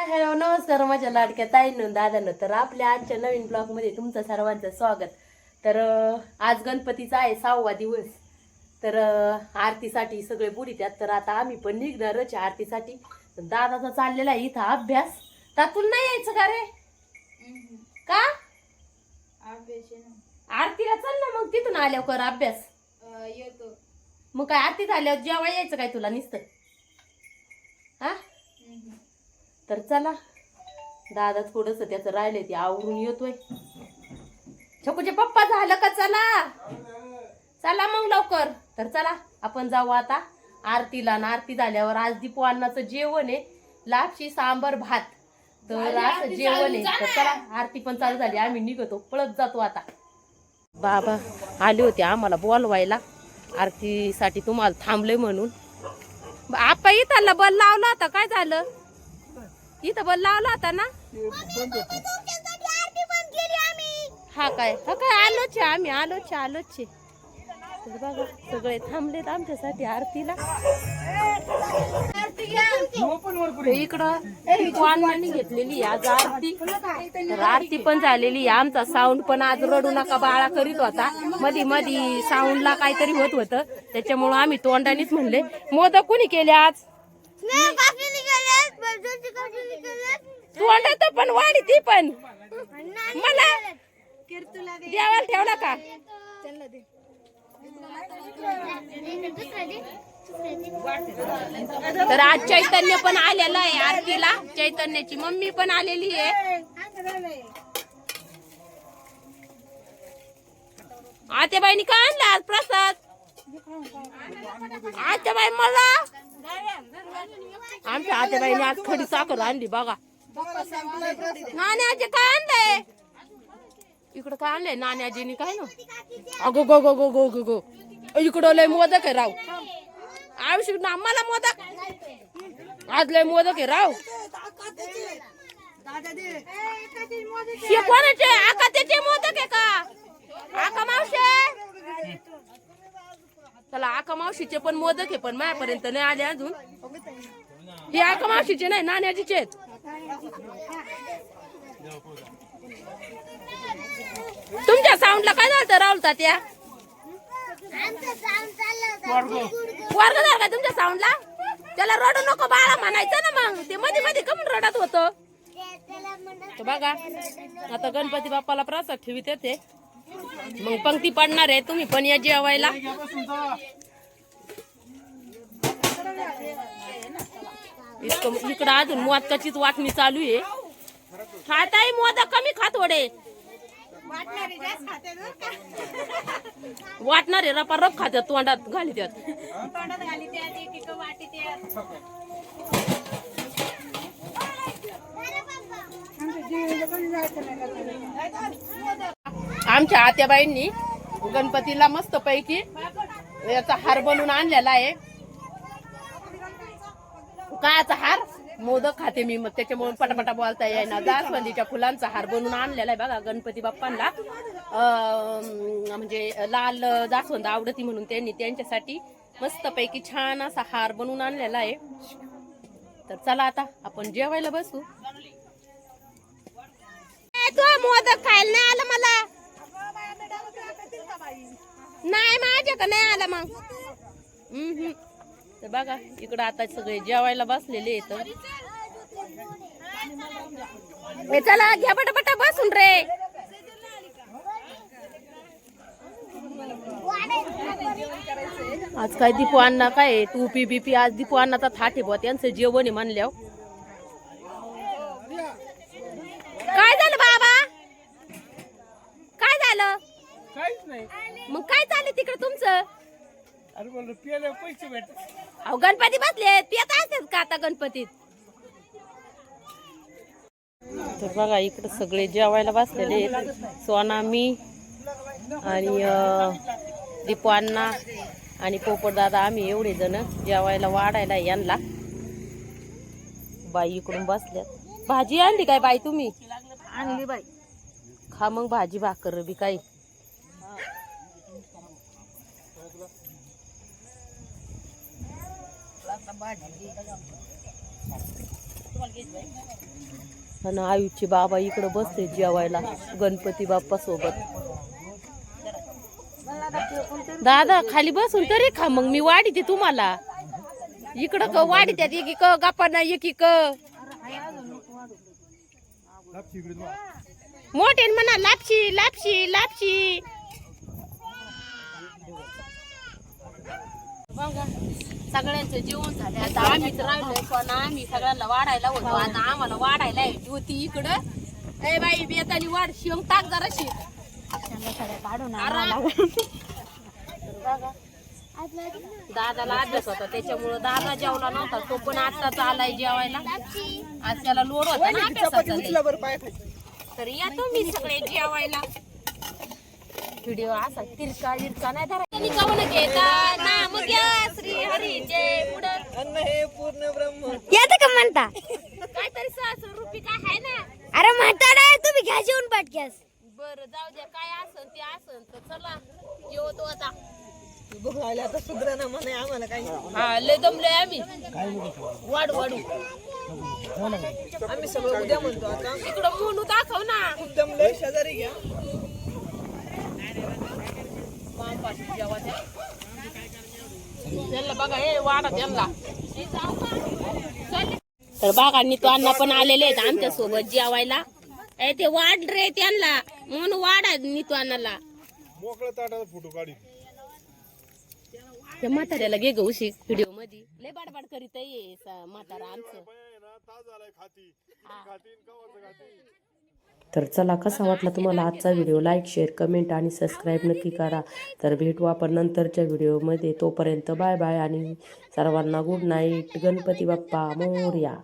Hello नमस्कार. माझ्या लाडक्या ताईनं दादानं. तर आपल्या आजच्या नवीन ब्लॉगमध्ये तुमचं सर्वांचं स्वागत. तर आज गणपतीचा आहे सहावा दिवस. तर आरतीसाठी सगळे बुडी त्यात. तर आता आम्ही पण निघणारच आरतीसाठी. दादाचा चाललेला आहे इथं अभ्यास. त्यातून नाही यायचं का रे? का? आरतीला चल ना मग तिथून आल्यावर कर अभ्यास येतो. मग काय आरतीत आल्यावर जेव्हा यायचं काय तुला नुसतं? हा? तर चला. दादा थोडस त्याचं राहिलंय ते आवरून येतोय. छकुचे पप्पा झालं का? चला. चला मग लवकर. तर चला आपण जाऊ आता. आरतीला आणि आरती झाल्यावर आज दीपू अण्णाचं जेवण आहे. लापशी सांबर भात. तर असं जेवण आहे. तर चला आरती पण चालू झाली. आम्ही निघतो. पळत जातो आता. बाबा आले होते आम्हाला बोलवायला. आरतीसाठी तुम्हाला थांबले म्हणून. आपा इथं बल लावला होता. काय झालं? इथं बल लावला होता ना? हा काय? हा काय? आलोच आम्ही आलोच आलोच बघा सगळे थांबलेत आमच्यासाठी आरतीला. इकडं घेतलेली आज आरती. तर आरती पण झालेली आहे. आमचा साऊंड पण आज रडू नका बाळा करीत होता. मधी मधी साऊंडला काहीतरी होत होतं. त्याच्यामुळं आम्ही तोंडानेच म्हणले मोदक कुणी केले आज? तोंडात पण वाढी ती पण. मला देवाला ठेवला का? तर आज चैतन्य पण आलेला आहे आरतीला. चैतन्याची मम्मी पण आलेली आहे. आत्याबाईनी का आणला आज प्रसाद? आत्याबाई मला? आमच्या आत्याबाईने आज खडी साखर आणली बघा. नाण्याचे काय आणलंय? इकडं काय आणलंय? नाण्याजीनी काय ना? अगो गो गो गो गो गो गो. इकडं लय मोदक आहे राव. आयुष्य ना मला मोदक? आज लय मोदक आहे राव. कोणाचे? आका त्याचे मोदक आहे का? आका मावशे? चला आका मावशीचे पण मोदक आहे पण माझ्यापर्यंत नाही आले अजून. हे आका मावशीचे नाही नाण्याजीचे आहेत. तुमच्या साऊंडला काय झालं राहुल तात्या? वर्ग झाला का तुमच्या साऊंडला त्याला रडू नको बाळा म्हणायचं ना मग. ते मध्ये मध्ये कमी रडत होत? बघा आता गणपती बाप्पाला प्रसाद ठेवीत येते. मग पंक्ती पडणार आहे तुम्ही पण या जेवायला. इतकं इकडं अजून मोदकाचीच वाटणी चालू आहे. खाताय मोदक? कमी खात वडे. वाटणार आहे रपा रप खात्यात तोंडात घाली त्यात. आमच्या आत्याबाईंनी गणपतीला मस्त पैकी याचा हार बनवून आणलेला आहे. कायचा हार मोदक खाते मी मग त्याच्यामुळे पटापटा बोलता येईना. जास्वंदीच्या फुलांचा हार बनवून आणलेला आहे बघा गणपती बाप्पांना. म्हणजे लाल जास्वंद आवडती म्हणून त्यांनी त्यांच्यासाठी मस्त पैकी छान असा हार बनवून आणलेला आहे. तर चला आता आपण जेवायला बसू. मोदक खायला नाही आलं मला. नाही माझ्या नाही आला मग? हम्म तर बघा इकडं आता सगळे जेवायला बसलेले ए, चला घ्या पटापटा बसून रे. आज काय दीपू अण्णा काय? टूपी बीपी आज दीपू अण्णाचा थाट बुवा त्यांचं जेवण आहे म्हणल्यावर. काय झालं बाबा? काय झालं? काहीच नाही. मग काय चाललं तिकडे तुमचं? अरे म्हणलं पियाला पैसे भेट अहो गणपती बसले पियत असतात का आता गणपतीत? तर बघा इकडे सगळे जेवायला बसलेले आहेत. सोना मी आणि अं, दीपू अण्णा आणि पोपट दादा आम्ही एवढे जण जेवायला वाढायला यांना. बाई इकडून बसल्यात. भाजी आणली काय बाई तुम्ही? आणली बाई. खा मग भाजी भाकर बी काही. आणि आयुषचे बाबा इकडं बसले जेवायला गणपती बाप्पा सोबत. दादा खाली बसून तरी खा मग मी वाढीते तुम्हाला. इकडं क वाढीत्यात एकी क गप्पा नाही एकी क मोठे म्हणा लापशी लापशी लापशी. सगळ्यांचं जेवण झालं. आता आम्हीच राहिलो पण आम्ही सगळ्यांना वाढायला होतो. आता आम्हाला वाढायला आहे. ज्योती इकडं. ए बाई बेतानी वाढ. शिवम टाक जराशी. दादाला अभ्यास होता. त्याच्यामुळं दादा जेवला नव्हता. तो पण आत्ताच आलाय जेवायला. आज त्याला लोड होता ना अभ्यासाचा लय. तर या तुम्ही सगळे जेवायला. व्हिडिओ असा तिरका विरका नाही काऊन घेता घ्या पूर्ण ब्रह्म. येतं का म्हणता? काहीतरी सहस्र रुपये काय आहे ना? अरे म्हणता नाही तुम्ही घ्या जेवून पाटक्यास. बरं जाऊ द्या काय असन ते असन तर चला आता. बघू आले आता सुधरा म्हणे आम्हाला काही हा लय दमलोय आम्ही. वाढू वाढू. आम्ही सगळं उद्या म्हणतो आता. इकडं मोनू दाखव ना. शेजारी घ्या. जेवा द्या. त्यांना बघा हे वाडा त्यांना. तर बागा तो अण्णा पण आलेले आहेत आमच्यासोबत जेवायला. ए ते वाढ रे त्यांना. म्हणून वाडा नितू अण्णाला. मोकळ्या ताटाचा फोटो काढी त्या म्हाताऱ्याला ग उशी व्हिडिओमध्ये लय बाडबाड करीत आहे म्हातारा आमचं. तर चला कसा वाटला तुम्हाला आजचा व्हिडिओ? लाईक शेअर कमेंट आणि सबस्क्राईब नक्की करा. तर भेटू आपण नंतरच्या व्हिडिओमध्ये. तोपर्यंत बाय बाय आणि सर्वांना गुड नाईट गणपती बाप्पा मोर्या.